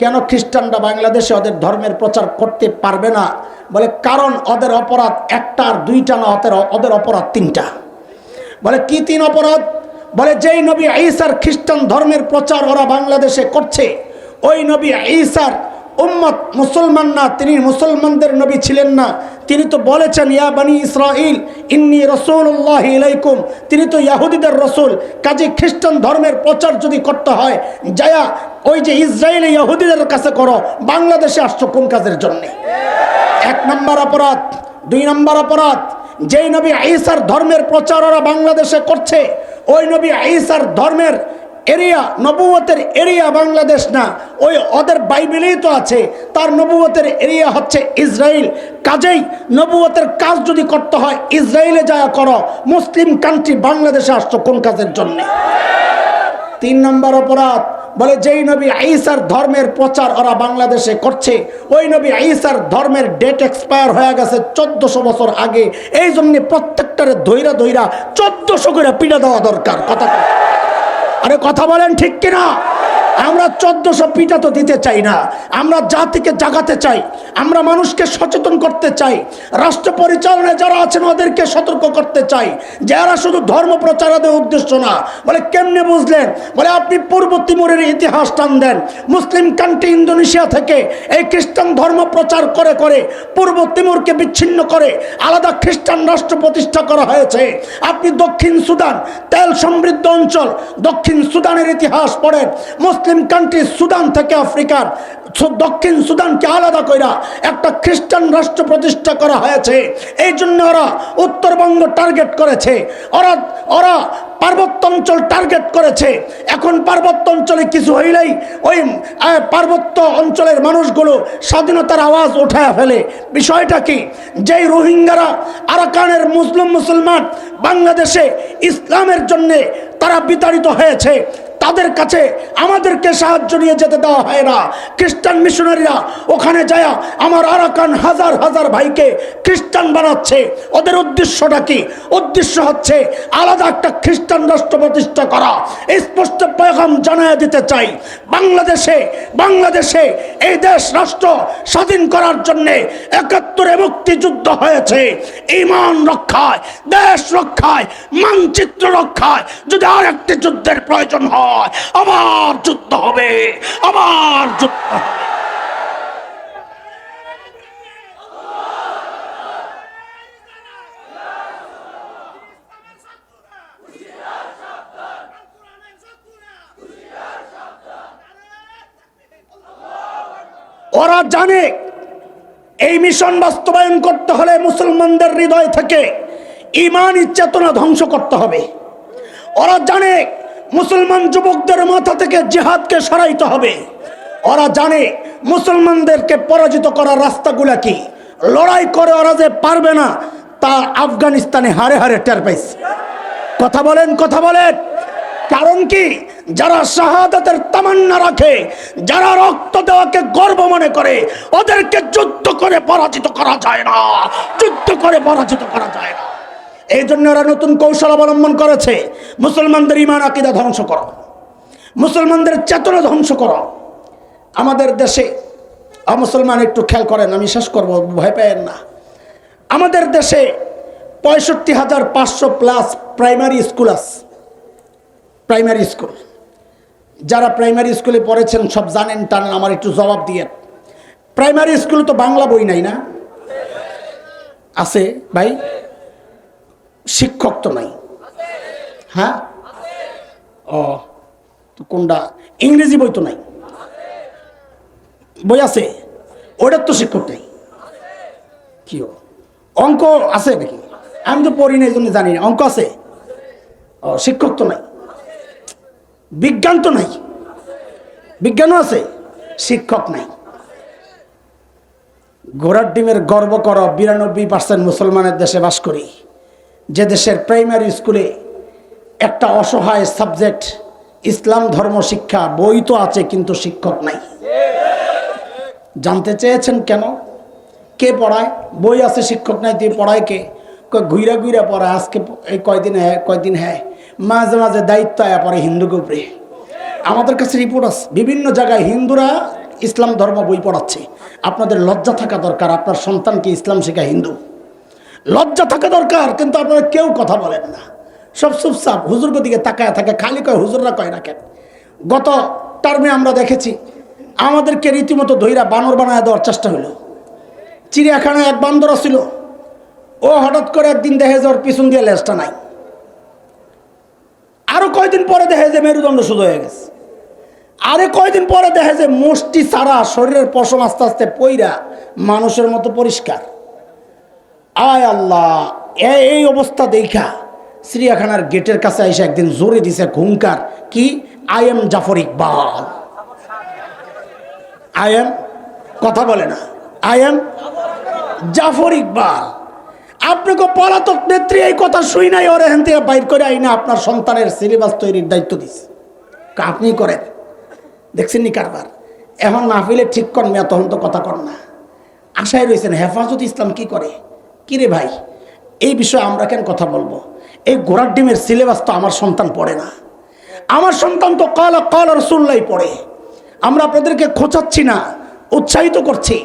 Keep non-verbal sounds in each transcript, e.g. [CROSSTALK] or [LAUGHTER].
কেন খ্রিস্টানরা বাংলাদেশে ওদের ধর্মের প্রচার করতে পারবে না? বলে, কারণ ওদের অপরাধ একটা আর দুইটা না, ওদের ওদের অপরাধ তিনটা। বলে, কি তিন অপরাধ? বলে, যেই নবী ঈসার খ্রিস্টান ধর্মের প্রচার ওরা বাংলাদেশে করছে, ওই নবী ঈসার উম্মত মুসলমান না, তিনি মুসলমানদের নবী ছিলেন না। তিনি তো বলেছেন, ইয়া বানি ইসরাইল ইন্নি রসুল্লাহ ইলাইকুম। তিনি তো ইয়াহুদিদের রসুল। কাজে খ্রিস্টান ধর্মের প্রচার যদি করতে হয়, যায়া ওই যে ইসরায়েলি ইয়াহুদিদের কাছে করো, বাংলাদেশে আসছো কোন কাজের জন্যে? এক নম্বর অপরাধ। দুই নম্বর অপরাধ, যেই নবী ঈসার ধর্মের প্রচার ওরা বাংলাদেশে করছে, ওই নবী ঈসার ধর্মের এরিয়া নবুয়তের এরিয়া বাংলাদেশ না, ওই ওদের বাইবেলেই তো আছে। তার নবুয়তের এরিয়া হচ্ছে ইসরায়েল কাজেই নবুয়তের কাজ যদি করতে হয় ইসরায়েলে যা করো, মুসলিম কান্ট্রি বাংলাদেশে আসছো কোন কাজের জন্যে? তিন নম্বর অপরাধ, বলে যেই নবী আইসার ধর্মের প্রচার ওরা বাংলাদেশে করছে, ওই নবী আইসার ধর্মের ডেট এক্সপায়ার হয়ে গেছে চোদ্দশো বছর আগে। এই জন্য প্রত্যেকটারে ধৈরা ধৈরা চোদ্দশো করে পিড়ে দেওয়া দরকার, কথা। আরে কথা বলেন ঠিক কিনা? আমরা চোদ্দশো পিঠা তো দিতে চাই না। আমরা জাতিকে জাগাতে চাই। আমরা মানুষকে সচেতন করতে চাই। রাষ্ট্র পরিচালনায় যারা আছেন, ওদেরকে সতর্ক করতে চাই। যারা শুধু ধর্ম প্রচারের উদ্দেশ্য না, বলে কেমনে বুঝলেন? বলে আপনি পূর্ব তিমুরের ইতিহাস টান দেন। মুসলিম কান্ট্রি ইন্দোনেশিয়া থেকে এই খ্রিস্টান ধর্ম প্রচার করে করে পূর্ব তিমুরকে বিচ্ছিন্ন করে আলাদা খ্রিস্টান রাষ্ট্র প্রতিষ্ঠা করা হয়েছে। আপনি দক্ষিণ সুদান, তেল সমৃদ্ধ অঞ্চল, দক্ষিণ সুদানের ইতিহাস পড়েন। মুসলিম কান্ট্রি সুদান থেকে আফ্রিকার দক্ষিণ সুদানকে আলাদা কইরা একটা খ্রিস্টান রাষ্ট্র প্রতিষ্ঠা করা হয়েছে। এই জন্য ওরা উত্তরবঙ্গ টার্গেট করেছে। ওরা ওরা পার্বত্য অঞ্চল টার্গেট করেছে। এখন পার্বত্য অঞ্চলে কিছু হইলেই ওই পার্বত্য অঞ্চলের মানুষগুলো স্বাধীনতার আওয়াজ উঠায় ফেলে। বিষয়টা কি? যেই রোহিঙ্গারা আরাকানের মুসলিম মুসলমান বাংলাদেশে ইসলামের জন্যে তারা বিতাড়িত হয়েছে তাদের কাছে আমাদেরকে সাহায্য নিয়ে যেতে দেওয়া হয় না। খ্রিস্টান মিশনারিরা ওখানে যায় আমার আরাকান হাজার হাজার ভাইকে খ্রিস্টান বানাচ্ছে। ওদের উদ্দেশ্যটা কি? উদ্দেশ্য হচ্ছে আলাদা একটা খ্রিস্টান রাষ্ট্র প্রতিষ্ঠা করা। স্পষ্ট পেগাম জানায় দিতে চাই। বাংলাদেশে বাংলাদেশে এই দেশ রাষ্ট্র স্বাধীন করার জন্যে একাত্তরে মুক্তিযুদ্ধ হয়েছে। ইমান রক্ষায়, দেশ রক্ষায়, মানচিত্র রক্ষায়। যদি আর একটি যুদ্ধের প্রয়োজন হয় আবার যুদ্ধ হবে। আবার যুদ্ধ ওরা জানে এই মিশন বাস্তবায়ন করতে হলে মুসলমানদের হৃদয় থেকে ইমানি চেতনা ধ্বংস করতে হবে। ওরা জানে মুসলমান যুবকদের মাথা থেকে জেহাদকে সরাইতে হবে। ওরা জানে মুসলমানদেরকে পরাজিত করার রাস্তাগুলা কি। লড়াই করে ওরা যে পারবে না, তা আফগানিস্তানে হারে হারে টের পাইছে। কথা বলেন কথা বলেন। কারণ কি? যারা শাহাদাতের তামান্না রাখে, যারা রক্ত দেওয়াকে গর্ব মনে করে, ওদেরকে যুদ্ধ করে পরাজিত করা যায় না। যুদ্ধ করে পরাজিত করা যায় না। এই জন্য ওরা নতুন কৌশল অবলম্বন করেছে। মুসলমানদের ইমান আকিদা ধ্বংস করো। মুসলমানদের চেতনা ধ্বংস করো। আমাদের দেশে মুসলমান একটু খেয়াল করেন, আমি শেষ করব, ভয় পেয়েন না। আমাদের দেশে পঁয়ষট্টি হাজার পাঁচশো প্লাস প্রাইমারি স্কুল আছে। প্রাইমারি স্কুল যারা প্রাইমারি স্কুলে পড়েছেন, সব জানেন, টানেন, আমার একটু জবাব দিয়ে প্রাইমারি স্কুলে তো বাংলা বই নাই না? আছে, ভাই? শিক্ষক তো নাই। হ্যাঁ? ও, তো কোনটা? ইংরেজি বই তো নাই। বই আছে? ওটার তো শিক্ষক নাই। কি অঙ্ক আছে নাকি? আমি তো পড়ি না এই জন্য জানি না। অঙ্ক আছে? ও, শিক্ষক তো নাই। বিজ্ঞান তো নাই। বিজ্ঞানও আছে? শিক্ষক নাই। ঘোড়ার ডিমের গর্ব কর, বিরানব্বই পার্সেন্ট মুসলমানের দেশে বাস করি। যে দেশের প্রাইমারি স্কুলে একটা অসহায় সাবজেক্ট ইসলাম ধর্ম শিক্ষা বই তো আছে কিন্তু শিক্ষক নাই। জানতে চেয়েছেন কেন? কে পড়ায়? বই আছে, শিক্ষক নাই তুই পড়ায় কে? ঘুইরা ঘুইরা পড়ায়, আজকে এই কয়দিন হ্যাঁ কয়দিন হ্যাঁ। মাঝে মাঝে দায়িত্ব আয়া পড়ে হিন্দুকে উপরে আমাদের কাছে রিপোর্ট আছে। বিভিন্ন জায়গায় হিন্দুরা ইসলাম ধর্ম বই পড়াচ্ছে। আপনাদের লজ্জা থাকা দরকার, আপনার সন্তানকে ইসলাম শেখায় হিন্দু। লজ্জা থাকা দরকার, কিন্তু আপনারা কেউ কথা বলেন না। সব চুপচাপ হুজুরকে দিকে তাকায় থাকে, খালি কয়, হুজুররা কয় রাখেন গত টার্মে আমরা দেখেছি, আমাদেরকে রীতিমতো ধৈরা বানর বানায় দেওয়ার চেষ্টা হলো চিড়িয়াখানায় এক বান্দর ছিল ও হঠাৎ করে একদিন দেখে যে ওর পিছন দিয়ে লেজটা নাই। আরও কয়দিন পরে দেখে যে মেরুদণ্ড শুধু হয়ে গেছে। আরে কয়দিন পরে দেখে যে মুষ্টি ছাড়া শরীরের পশম আস্তে আস্তে পইরা মানুষের মতো পরিষ্কার। আয় আল্লাহ, এই অবস্থা দেখা। চিড়িয়াখানার গেটের কাছে এসে একদিন জোরে দিছে ঘুমকার কি? I am Jafar Iqbal I am কথা বলে না। আই এম জাফর ইকবাল আপনাকে পলাতক নেত্রী, এই কথা শুই নাই, ওর এখান থেকে বাইর করে আইনা, আপনার সন্তানের সিলেবাস তৈরির দায়িত্ব দিছে। আপনি করেন। দেখছেন নি কারবার? এখন মাহফিলে ঠিক কর মেয়া, তখন তো কথা কর না। আশায় রয়েছেন হেফাজত ইসলাম কি করে? কিরে ভাই? এই বিষয়ে আমরা কেন কথা বলব? এই গোড়ার ডিমের সিলেবাস তো আমার সন্তান পড়ে না। আমার সন্তান তো কলা কল রসুল্লাই পড়ে। আমরা আপনাদেরকে খোঁচাচ্ছি না, উৎসাহিত করছি।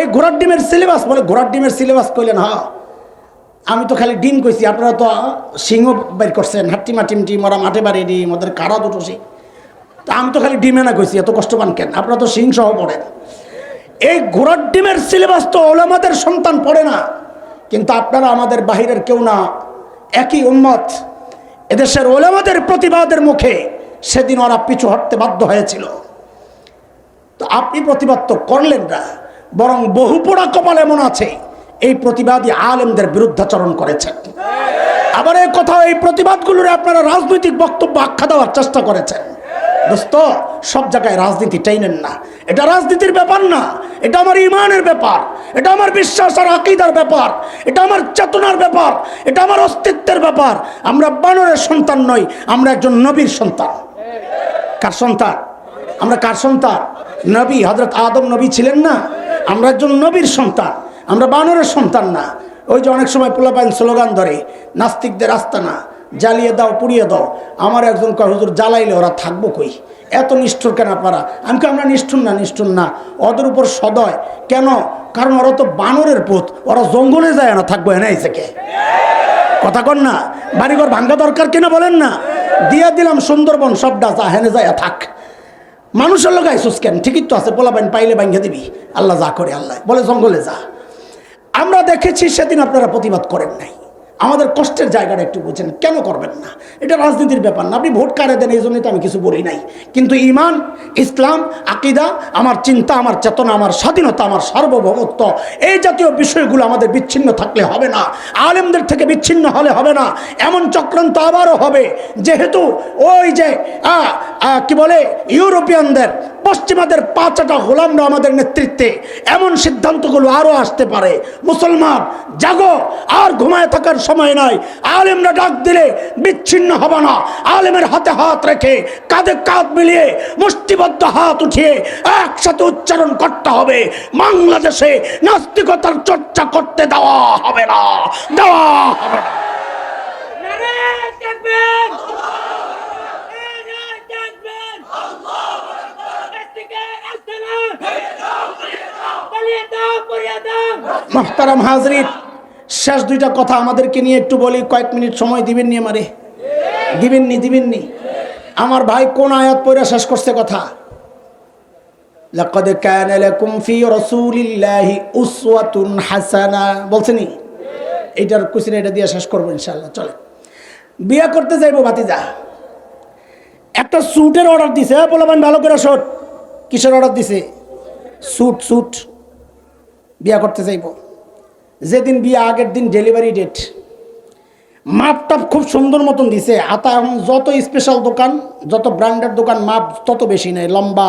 এই ঘোড়ার ডিমের সিলেবাস বলে ঘোড়ার ডিমের সিলেবাস কইলেন হ্যাঁ আমি তো খালি ডিম কইছি, আপনারা তো সিংহ বের করছেন, হাট্টি মাটিম টিম, ওরা মাঠে বাড়ি ডিম ওদের কারা দুটো সে তা আমি তো খালি ডিমে না কইছি, এত কষ্ট পান কেন? আপনারা তো সিং সহ পড়েন। এই ঘোড়ার ডিমের সিলেবাস তো ওলামাদের সন্তান পড়ে না। কিন্তু আপনারা আমাদের বাহিরের কেউ না। একই উন্মত এদেশের ওলামাদের প্রতিবাদের মুখে সেদিন ওরা পিছু হটতে বাধ্য হয়েছিল। তো আপনি প্রতিবাদ তো করলেন না, বরং বহু পোড়া কপাল এমন আছে, এই প্রতিবাদী আলেমদের বিরুদ্ধাচরণ করেছেন। আবার এই কথা এই প্রতিবাদগুলোর আপনারা রাজনৈতিক বক্তব্য আখ্যা দেওয়ার চেষ্টা করেছেন। দোস্ত, সব জায়গায় রাজনীতি টাইনেন না। এটা রাজনীতির ব্যাপার না, এটা আমার ইমানের ব্যাপার, এটা আমার বিশ্বাস আর আকিদার ব্যাপার, এটা আমার চেতনার ব্যাপার, এটা আমার অস্তিত্বের ব্যাপার। আমরা বানরের সন্তান নই, আমরা একজন নবীর সন্তান। কার সন্তান? আমরা কার সন্তান? নবী হজরত আদম নবী ছিলেন না। আমরা একজন নবীর সন্তান, আমরা বানরের সন্তান না। ওই যে অনেক সময় পোলাপাইন স্লোগান ধরে, নাস্তিকদের রাস্তা না জ্বালিয়ে দাও, পুড়িয়ে দাও। আমার একজন কয়, হুজুর, জ্বালাইলে ওরা থাকব কই? এত নিষ্ঠুর কেন পারা আমি কি আমরা নিষ্ঠুর না নিষ্ঠুর না। ওদের উপর সদয় কেন? কারণ ওরা তো বানরের পুত। ওরা জঙ্গলে যায় না, থাকব এনে থেকে। কথা কন না। বাড়িঘর ভাঙ্গা দরকার কিনা বলেন না? দিয়া দিলাম সুন্দরবন সবটা, যা হেনে যায় থাক। মানুষের লোক আইসুস কেন? ঠিকই তো আছে পোলাপাইন পাইলে ভাঙ্গে দিবি। আল্লাহ যা করে, আল্লাহ। বলে জঙ্গলে যা। আমরা দেখেছি সেদিন আপনারা প্রতিবাদ করেন নাই। আমাদের কষ্টের জায়গাটা একটু বুঝেন কেন করবেন না? এটা রাজনীতির ব্যাপার না, আপনি ভোট কারে দেন, এই জন্যই তো আমি কিছু বলি নাই। কিন্তু ইমান, ইসলাম, আকিদা, আমার চিন্তা, আমার চেতনা, আমার স্বাধীনতা, আমার সার্বভৌমত্ব, এই জাতীয় বিষয়গুলো আমাদের বিচ্ছিন্ন থাকলে হবে না। আলেমদের থেকে বিচ্ছিন্ন হলে হবে না। এমন চক্রান্ত আবারও হবে, যেহেতু ওই যে কি বলে, ইউরোপিয়ানদের, পশ্চিমাদের পাঁচটা গোলামরা আমাদের নেতৃত্বে, এমন সিদ্ধান্তগুলো আরও আসতে পারে। মুসলমান, জাগো, আর ঘুমায় থাকার সময় নয় আলেমরা ডাক দিলে বিচ্ছিন্ন হবে না। আলেমের হাতে হাত রেখে কাঁধে কাঁধ মিলিয়ে মুষ্টিবদ্ধ হাত উঠিয়ে একসাথে উচ্চারণ করতে হবে। বাংলাদেশে নাস্তিকতার চর্চা করতে দেওয়া হবে না। দেওয়া হবে না। নারায়ণ থাকবেন। শেষ দুইটা কথা আমাদেরকে নিয়ে একটু বলি, কয়েক মিনিট সময় দিবেন নি আমারে? দিবেননি দিবেননি আমার ভাই কোন আয়াত পড়ে শেষ করছে কথা? হাসানা। বলছেনি এটা দিয়ে শেষ করব চলে বিয়ে করতে একটা স্যুটের অর্ডার দিছে হ্যাঁ ভালো করে কিসের অর্ডার দিছে? স্যুট বিয়া করতে চাইব যেদিন বিয়ে, আগের দিন ডেলিভারি ডেট মাপ টাপ খুব সুন্দর মতন দিছে। আতা এখন যত স্পেশাল দোকান, যত ব্র্যান্ডের দোকান, মাপ তত বেশি নেই। লম্বা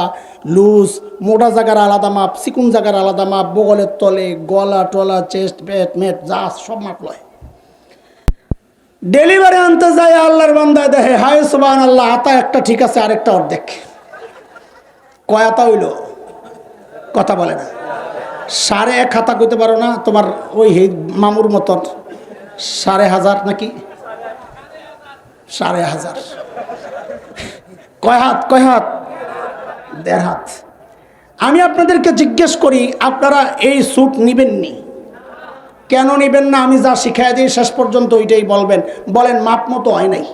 লুজ মোটা জায়গার আলাদা মাপ, চিকুন জায়গার আলাদা মাপ, বগলের তলে, গলা, টলা চেস্ট পেট মেট যা, সব মাপ লয়। ডেলিভারি আনতে যায় আল্লাহর বান্দায় দেখে, হায় সুবান আল্লাহ আতা একটা ঠিক আছে, আরেকটা অর্ধেক। কয় আতা হইল? কথা বলে না। সাড়ে এক হাতা করতে পারো না, তোমার ওই হে মামুর মতন। সাড়ে হাজার নাকি? সাড়ে হাজার। কয় হাত কয় হাত? দেড় হাত। আমি আপনাদেরকে জিজ্ঞেস করি, আপনারা এই স্যুট নিবেননি কেন নেবেন না? আমি যা শিখাই দিই, শেষ পর্যন্ত ওইটাই বলবেন। বলেন, মাপ মতো হয় নাই।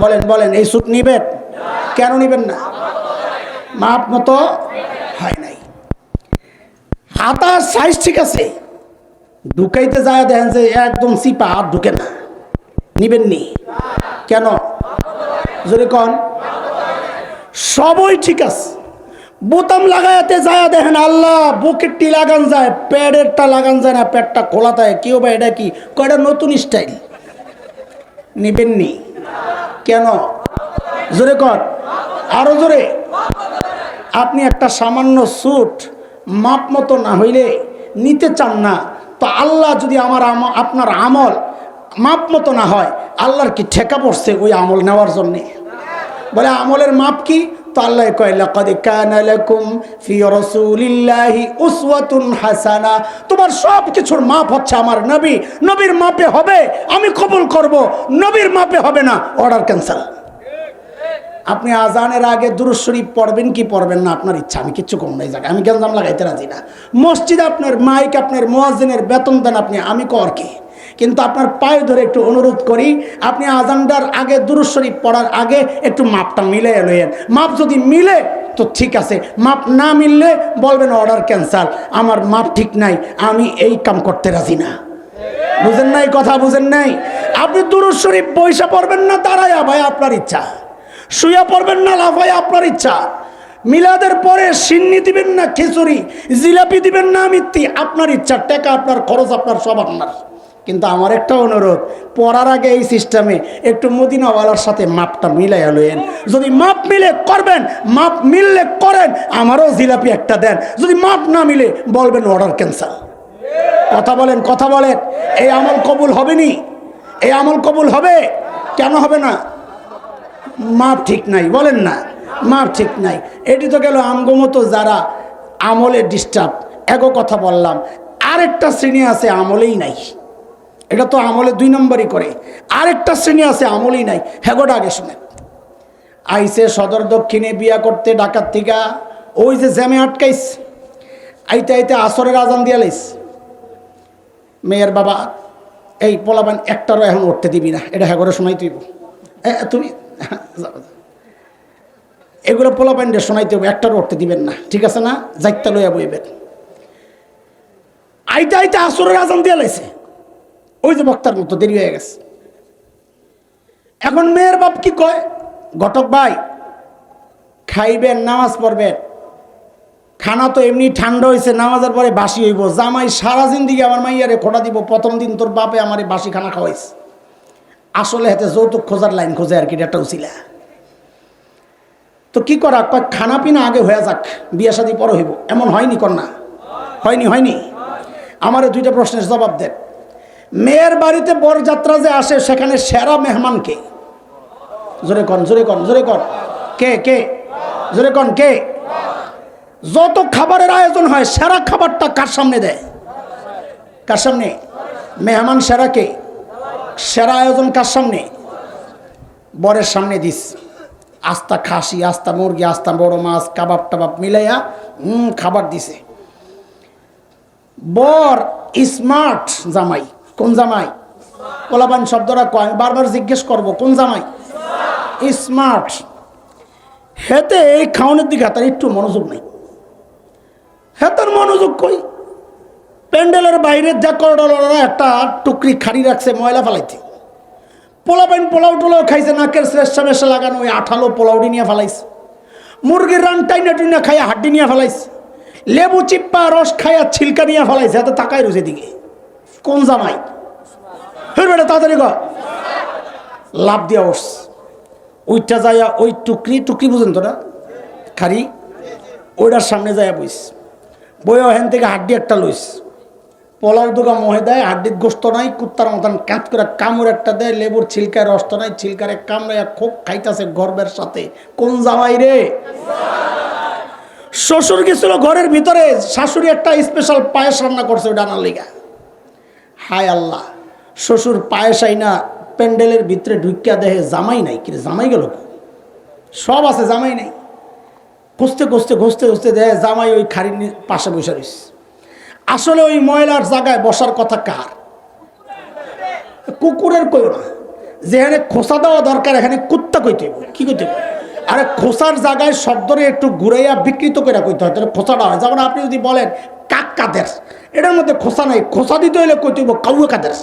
বলেন বলেন, এই স্যুট নিবেন? কেন নিবেন না? মাপ মতো হয় নাই। হাতার সাইজ ঠিক আছে। ঢুকাইতে যায় দেখেন যে একদম চিপা হাত ঢুকে না। নিবেননি? কেন? যদি কন। সবই ঠিক আছে। বোতাম লাগাইতে যায় দেখেন, আল্লাহ বুকেরটি লাগান যায় প্যাডেরটা লাগান যায় না, প্যাডটা খোলা থাকে। কেউ বা এটা কি? কয়টা নতুন স্টাইল নিবেননি? কেন? জোরে কর আরও জোরে। আপনি একটা সামান্য স্যুট মাপ মতো না হইলে নিতে চান না। তো আল্লাহ যদি আমার আপনার আমল মাপ মতো না হয়, আল্লাহর কি ঠেকা পড়ছে ওই আমল নেওয়ার জন্যে? বলে, আমলের মাপ কি? তো আল্লাহ কয়, লাকাদ হাসানা। তোমার সব কিছুর মাপ হচ্ছে আমার নবী। নবীর মাপে হবে, আমি কবুল করব, নবীর মাপে হবে না। Order cancel. আপনি আজানের আগে দুরুদ শরীফ পড়বেন কি পড়বেন না? আপনার ইচ্ছা। আমি কিচ্ছু কম নাই জায়গায়। আমি গেঞ্জাম লাগাইতে রাজি না। মসজিদ আপনার মাইক, আপনার মোয়াজিনের বেতন দেন আপনি। আমি কর কি? কিন্তু আপনার পায়ে ধরে একটু অনুরোধ করি, আপনি আজানটার আগে দুরুদ শরীফ পড়ার আগে একটু মাপটা মিলে এলেন মাপ যদি মিলে, তো ঠিক আছে। মাপ না মিললে বলবেন অর্ডার ক্যান্সেল। আমার মাপ ঠিক নাই। আমি এই কাম করতে রাজি না। বুঝেন নাই কথা? বুঝেন নাই? আপনি দুরুদ শরীফ পয়সা পড়বেন না, দাঁড়ায় ভাই, আপনার ইচ্ছা। শুয়ে পড়বেন না লাফাই আপনার ইচ্ছা। মিলাদের পরে সিন্নি দিবেন না, খিচুড়ি। জিলাপি দিবেন না, মিত্তি। আপনার ইচ্ছা, টাকা আপনার, খরচ আপনার, সব আপনার। কিন্তু আমার একটা অনুরোধ, পড়ার আগে এই সিস্টেমে একটু মদিনাওয়ালার সাথে মাপটা মিলাই লইয়েন। যদি মাপ মিলে করবেন, মাপ মিললে করেন, আমারও জিলাপি একটা দেন। যদি মাপ না মিলে, বলবেন অর্ডার ক্যান্সেল কথা বলেন কথা বলেন। এই আমল কবুল হবে নি এই আমল কবুল হবে? কেন হবে না? মাপ ঠিক নাই, বলেন না, মাপ ঠিক নাই। এটি তো গেল আমগমতো যারা আমলে ডিস্টার্ব এগো কথা বললাম। আরেকটা শ্রেণি আছে আমলেই নাই। এটা তো আমলে দুই নম্বরই করে। আরেকটা শ্রেণি আছে আমলেই নাই। হেগোটা আগে শুনে আইসে সদর দক্ষিণে বিয়া করতে ডাকাত থেকে, ওই যে জ্যামে আটকাইস আইতে আইতে আসরের আজান দিয়া লাইস মেয়ের বাবা, এই পোলাবান একটারও এখন উঠতে দিবি না। এটা হ্যাঁ করে শোনাই তুই তুমি। [LAUGHS] এগুলো পোলাপাইনটা শোনাইতে হবে একটারও উঠতে দিবেন না। ঠিক আছে না? যাইতে লইয়া বইবেন। আইতে আইতে আসরের আজান দিয়া লাইছে। ওই যে বক্তার মতো দেরি হয়ে গেছে। এখন মেয়ের বাপ কি কয়? ঘটক ভাই, খাইবেন, নামাজ পড়বেন। খানা তো এমনি ঠান্ডা হয়েছে নামাজের পরে বাসি হইব। জামাই সারা জিন্দিগি আমার মাইয়ারে খোটা দিব, প্রথম দিন তোর বাপে আমার বাসি খানা খাওয়াইছে। আসলে হাতে যৌতুক খোঁজার লাইন খোঁজে আর কি, এটা উচিলা। তো কি করা? খানা পিনা আগে হয়ে যাক, বিয়ে শাদি পরে হইব। এমন হয়নি কন্যা? হয়নি হয়নি। আমারে দুইটা প্রশ্নের জবাব দেন মেয়ের বাড়িতে বরযাত্রা যে আসে, সেখানে সেরা মেহমানকে জোরে কন জোরে কন জোরে কন। কে কে? জোরে কন, কে? যত খাবারের আয়োজন হয়, সেরা খাবারটা কার সামনে দেয়? কার সামনে? মেহমান সেরা কে? সেরা আয়োজন কার সামনে? বরের সামনে দিস। আস্তা খাসি, আস্তা মুরগি, আস্তা বড় মাছ, কাবাব টাবাব মিলাইয়া হুম খাবার দিছে। বর স্মার্ট জামাই। কোন জামাই? পোলাবান শব্দটা কয় বারবার জিজ্ঞেস করব, কোন জামাই? স্মার্ট। হেতে এই খাওয়ানোর দিকে তার একটু মনোযোগ নেই। হেতার মনোযোগ কই? প্যান্ডেলের বাইরে যা করডলা একটা টুকরি খাড়ি রাখছে, ময়লা ফেলাইতে পোলাপাইন পোলাও টোলাও খাইছে, নাকের শ্রেষ্ঠ মেশা লাগানো ওই আঠালো পোলাউডি নিয়ে ফেলাইছে। মুরগির রান টাইনা টুইনা খাইয়া হাড্ডি নিয়ে ফেলাইছে। লেবু চিপ্পা, রস খাইয়া ছিলকা নিয়ে ফেলাইছে, এত তাকাই রয়েছে দিকে কোন জামাই? হ্যাঁ বেটা, তাড়াতাড়ি কর। লাভ দিয়া ওস ওইটা যাইয়া ওই টুকরি টুকরি বুঝেন তো না? খারি ওইটার সামনে যাইয়া বইস বইয়া হেন থেকে হাড্ডি একটা লইস পোলাও দুগা মহে দেয় হাড্ডির গোস্ত নাই কুত্তার মতন ক্যাঁচ করে কামড় একটা দেয় লেবুর ছিলকায় রস্ত নাই ছিলকারে কামড়াইয়া খুব খাইতেছে গর্বের সাথে। কোন জামাই রে? শ্বশুর গেছিল ঘরের ভিতরে শাশুড়ি একটা স্পেশাল পায়েস রান্না করছে ডানার লিগা। হায় আল্লাহ শ্বশুর পায়েস আইনা প্যান্ডেলের ভিতরে ঢুকিয়া দেহে জামাই নাই কি রে, জামাই গেল? সব আছে জামাই নাই। খুঁজতে খুঁজতে খুঁজতে খুঁজতে দেয় জামাই ওই খাড়ির পাশে বসে রয়েছে আসলে ওই ময়লার জায়গায় বসার কথা কার? কুকুরের কই না। যেখানে খোসা দেওয়া দরকার, এখানে কুত্তা কইতে। কি কইতে? আরে খোসার জায়গায় শব্দরে একটু ঘুরাইয়া বিকৃত করে কইতে হয়, তাহলে খোসাটা হয়। যেমন আপনি যদি বলেন কাক কাদের এটার মধ্যে খোসা নাই। খোসা দিতে হইলে কইতে হইব কাউয়ে কাদের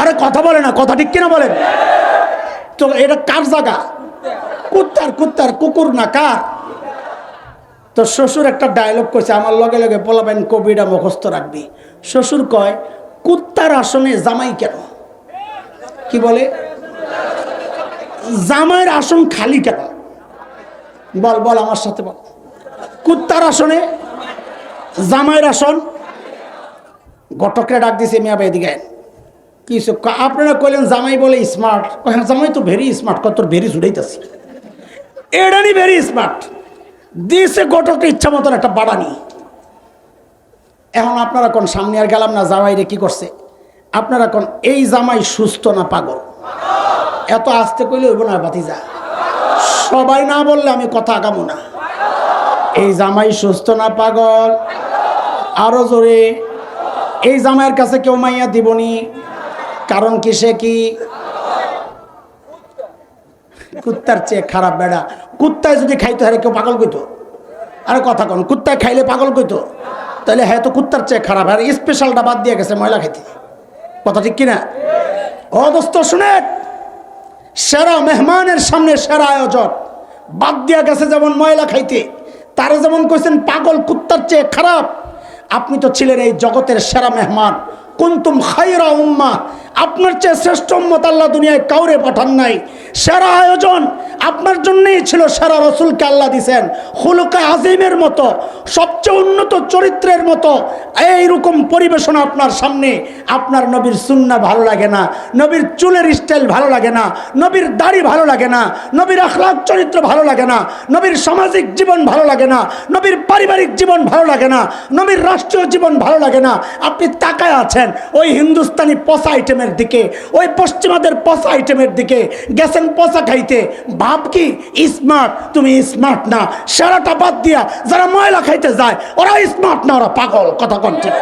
আরে কথা বলে না, কথা ঠিক কিনা বলেন? তো এটা কার জায়গা? কুত্তার কুত্তার, কুকুর না কার? তো শ্বশুর একটা ডায়লগ করছে, আমার লগে লগে বলাবেন কবিটা মুখস্থ রাখবি। শ্বশুর কয়, কুত্তার আসনে জামাই কেন? কি বলে? জামাইয়ের আসন খালি কেন? বল বল আমার সাথে বল। কুত্তার আসনে জামাইয়ের আসন? ঘটকরে ডাক দিছে, মিয়া ভাই, এদিকে। কি আপনারা কইলেন জামাই বলে স্মার্ট হ্যাঁ জামাই তো ভেরি স্মার্ট কত ভেরি ছুটাইতেছি এডানি ভেরি স্মার্ট দিয়েছে ঘটকটা ইচ্ছা মতন একটা বাড়ানি এখন আপনারা কোন সামনে আর গেলাম না, জামাইরে কি করছে? আপনারা কোন, এই জামাই সুস্থ না পাগল? এত আসতে কইলে হইব না বাতিজা সবাই না বললে আমি কথা আগামো না। এই জামাই সুস্থ না পাগল? আরও জোরে, এই জামাইয়ের কাছে কেউ মাইয়া দিবনি? কারণ কি সে কি কুত্তার চেয়ে খারাপ বেড়া। কুত্তায় যদি খাইতো হ্যাঁ কেউ পাগল কইতো? আরে কথা কন, কুত্তায় খাইলে পাগল কইতো? তাহলে হ্যাঁ তো কুত্তার চেয়ে খারাপ। আর স্পেশালটা বাদ দিয়ে গেছে ময়লা খাইতে। কথা ঠিক কিনা? ও দোস্ত শুনে সেরা মেহমানের সামনে সেরা আয়োজন। বাদ দিয়া গেছে যেমন ময়লা খাইতে, তারা যেমন কইছেন পাগল, কুত্তার চেয়ে খারাপ। আপনি তো ছিলেন এই জগতের সেরা মেহমান। কুন্তুম খাইরা উম্মা আপনার চেয়ে শ্রেষ্ঠ উম্মত আল্লাহ দুনিয়ায় কাউরে পাঠান নাই। সেরা আয়োজন আপনার জন্যই ছিল সেরা রসুলকে আল্লাহ দিছেন। হুলুকা আজিমের মতো, সবচেয়ে উন্নত চরিত্রের মতো এইরকম পরিবেশনা আপনার সামনে। আপনার নবীর সুন্না ভালো লাগে না, নবীর চুলের স্টাইল ভালো লাগে না, নবীর দাড়ি ভালো লাগে না, নবীর আখলাক চরিত্র ভালো লাগে না, নবীর সামাজিক জীবন ভালো লাগে না, নবীর পারিবারিক জীবন ভালো লাগে না, নবীর রাষ্ট্রীয় জীবন ভালো লাগে না। আপনি তাকায় আছেন, ওই হিন্দুস্তানি পচা আইটেমের দিকে, ওই পশ্চিমাদের পচা আইটেমের দিকে গেছেন পচা খাইতে। ভাব কি? স্মার্ট তুমি স্মার্ট না। সারাটা বাদ দিয়া যারা ময়লা খাইতে যায় ওরা স্মার্ট না, ওরা পাগল। কথা কন ঠিক?